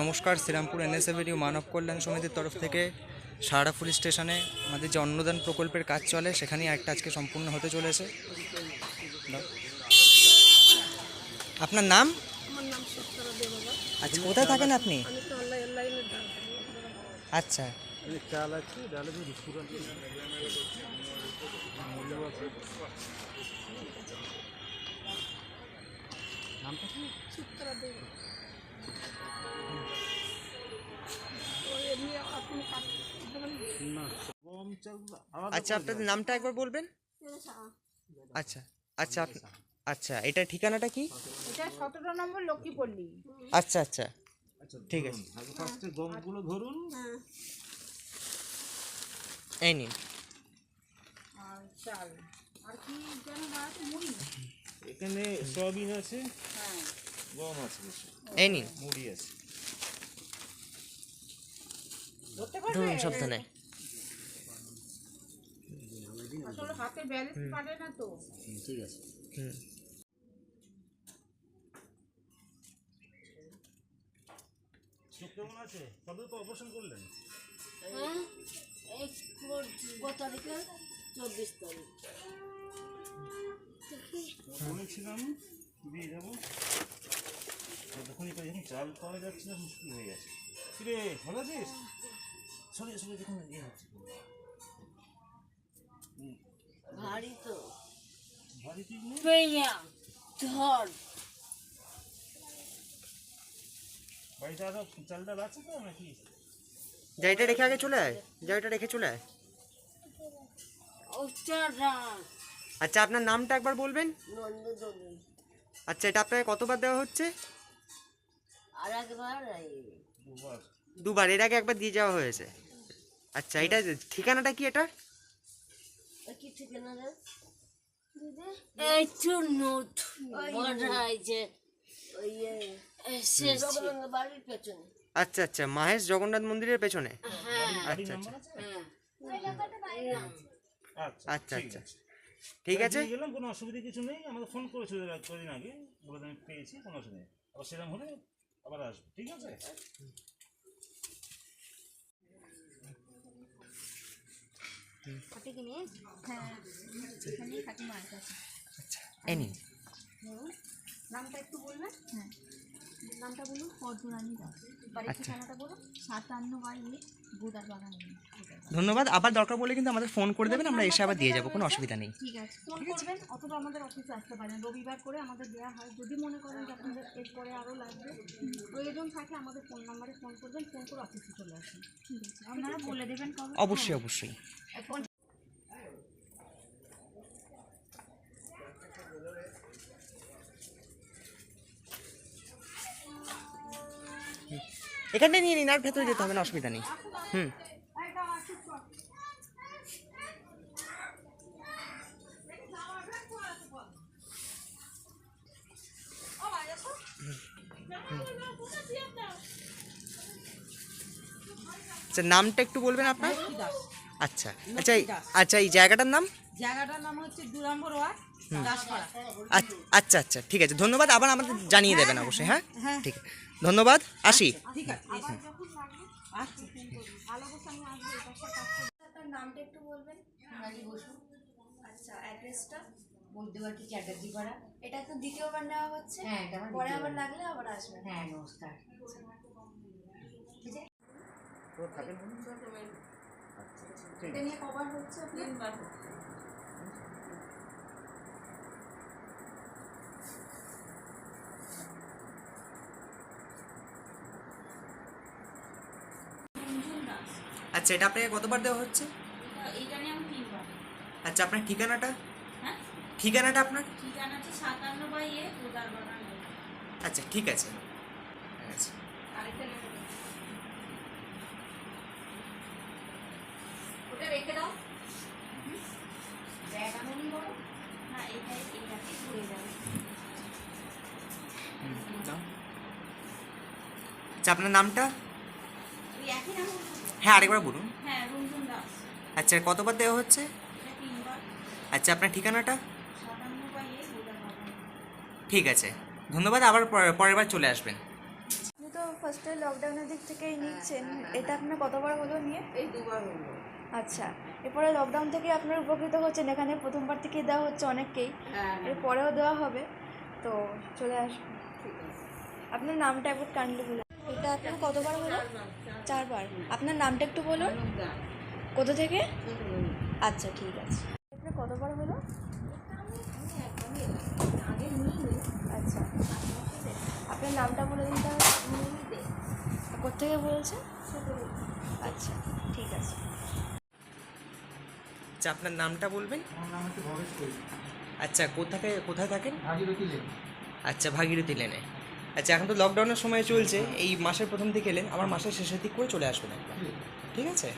নমস্কার শ্রীরামপুর এনএসএভিডিও মানব কল্যাণ সমিতির তরফ থেকে সারাফুল স্টেশনে আমাদের যে অন্নদান প্রকল্পের কাজ চলে সেখানেই একটা আজকে সম্পূর্ণ হতে চলেছে। আপনার নাম? আচ্ছা কোথায় থাকেন আপনি? আচ্ছা। সত্তরা দে আচ্ছা আপনাদের নামটা একবার বলবেন? আচ্ছা আচ্ছা আচ্ছা এটা ঠিকানাটা কি? এটা সতেরো নম্বর লক্ষ্মীপল্লী। আচ্ছা আচ্ছা ঠিক আছে। ফার্স্টে গমগুলো ধরুন এই নিন। আর চাল আর কি যেন দাঁড়াতে মুড়ি এখানে সয়াবিন আছে হ্যাঁ গম আছে এই নিন। মুড়ি আছে। ধরুন পারবে? সাবধানে। আসলে হাতে ব্যালেন্স পারে না তো। হুম চোখ কেমন আছে? কবে তো অপারেশন করলেন। হ্যাঁ এই তারিখে? চব্বিশ তারিখ। বলেছিলাম দিয়ে যাব। যখনই পাই যখন চাল পাওয়া যাচ্ছে না মুশকিল হয়ে গেছে। কিরে ভালো আছিস? সরে সরে দেখুন ইয়ে হচ্ছে। ভারী তো পেয়া ধর। জায়গাটা রেখে আগে চলে আয়। জায়গাটা রেখে চলে আয়। ওচারা আচ্ছা আপনার নামটা একবার বলবেন? আচ্ছা এটা আপনাকে কতবার দেওয়া হচ্ছে? আর দুবার। এর আগে একবার দিয়ে যাওয়া হয়েছে। আচ্ছা এটা ঠিকানাটা কি এটা ঠিকানা যে বাড়ির পেছনে আচ্ছা আচ্ছা মাহেশ জগন্নাথ মন্দিরের পেছনে? আচ্ছা আচ্ছা। আচ্ছা আচ্ছা ঠিক আচ্ছা। আছে ঠিক আছে? গেলাম কোনো অসুবিধা কিছু নেই। আমাকে ফোন করেছিল কদিন আগে। বলে আমি পেয়েছি কোনো অসুবিধা নেই। আবার সেরকম হলে আবার আসব ঠিক আছে খাটিকে নিয়ে হ্যাঁ এখানেই খাটি মার কাছে আচ্ছা এই নিন নামটা একটু বলবেন? হ্যাঁ। নামটা বলুন? পদ্মরানী দাস। বাড়ির আচ্ছা। ঠিকানাটা বলুন? সাতান্ন বাই এক বুদার বাগান। ধন্যবাদ। আবার দরকার পড়লে কিন্তু আমাদের ফোন করে দেবেন আমরা এসে আবার দিয়ে যাব কোনো অসুবিধা নেই। ঠিক আছে ফোন করবেন অথবা আমাদের অফিসে আসতে পারেন রবিবার করে আমাদের দেওয়া হয়। যদি মনে করেন যে আপনাদের এরপরে আরও লাগবে প্রয়োজন থাকে আমাদের ফোন নাম্বারে ফোন করবেন ফোন করে অফিসে চলে আসুন ঠিক আছে। আপনারা বলে দেবেন কবে? অবশ্যই অবশ্যই। এখন এখানটায় নিয়ে নিন আর ভেতরে যেতে হবে না অসুবিধা নেই। হুম। আচ্ছা নামটা একটু বলবেন আপনার? আচ্ছা আচ্ছা আচ্ছা এই জায়গাটার নাম? জায়গাটার নাম হচ্ছে দু নম্বর ওয়ার্ড আচ্ছা আচ্ছা আচ্ছা ঠিক আছে ধন্যবাদ আবার আমাদের জানিয়ে দেবেন অবশ্যই হ্যাঁ? ঠিক। আছে ধন্যবাদ আসি। ঠিক আছে আবার যখন লাগবে আচ্ছা ভালো আমি আসব আপনার নামটা একটু বলবেন? সোনালি বসু। আচ্ছা অ্যাড্রেসটা? চ্যাটার্জি পাড়া এটা তো দ্বিতীয়বার নেওয়া হচ্ছে। হ্যাঁ এটা পরে আবার লাগলে আবার আসবেন। হ্যাঁ নমস্কার। এটা নিয়ে কবার হচ্ছে। আচ্ছা এটা আপনাকে কতবার দেওয়া হচ্ছে? আমি আচ্ছা আপনার ঠিকানাটা? হ্যাঁ? ঠিকানাটা আপনার? ঠিকানা হচ্ছে সাতান্ন বাই এ উদার বাগান আচ্ছা ঠিক আছে। আচ্ছা। আরেকটা ওটা রেখে দাও। ব্যাগ আনুনি বলো। না এটাই যাবে আচ্ছা আপনার নামটা? একই নাম হ্যাঁ আরেকবার বলুন। হ্যাঁ দাস। আচ্ছা কতবার দেওয়া হচ্ছে? এটা তিনবার। আচ্ছা আপনার ঠিকানাটা? ঠিক আছে। ধন্যবাদ আবার পরে- পরের বার চলে আসবেন। আপনি তো ফার্স্টে লকডাউনের দিক থেকেই নিচ্ছেন। এটা আপনার কতবার হলো নিয়ে? এই দুবার হলো। আচ্ছা এরপরে লকডাউন থেকে আপনার উপকৃত হচ্ছেন। এখানে প্রথমবার থেকেই দেওয়া হচ্ছে অনেককেই। হ্যাঁ এরপরেও দেওয়া হবে। তো চলে আসুন। আপনার নামটা একবার কাইন্ডলি বলুন এটা আপনার কতবার হলো? চারবার। আপনার নামটা একটু বলুন। কোথা থেকে? আচ্ছা ঠিক আছে। আপনার কতবার হলো? আচ্ছা। আপনার নামটা বলে দিন তাহলে। কোথেকে বলছেন? আচ্ছা ঠিক আছে। আচ্ছা আপনার নামটা বলবেন? আচ্ছা কোথাকে কোথায় থাকেন? ভাগীরথী লেন। আচ্ছা ভাগীরথী লেনে। আচ্ছা এখন তো লকডাউনের সময় চলছে, এই মাসের প্রথম দিকে এলেন আমার মাসের শেষের দিক করে চলে আসবেন ঠিক আছে?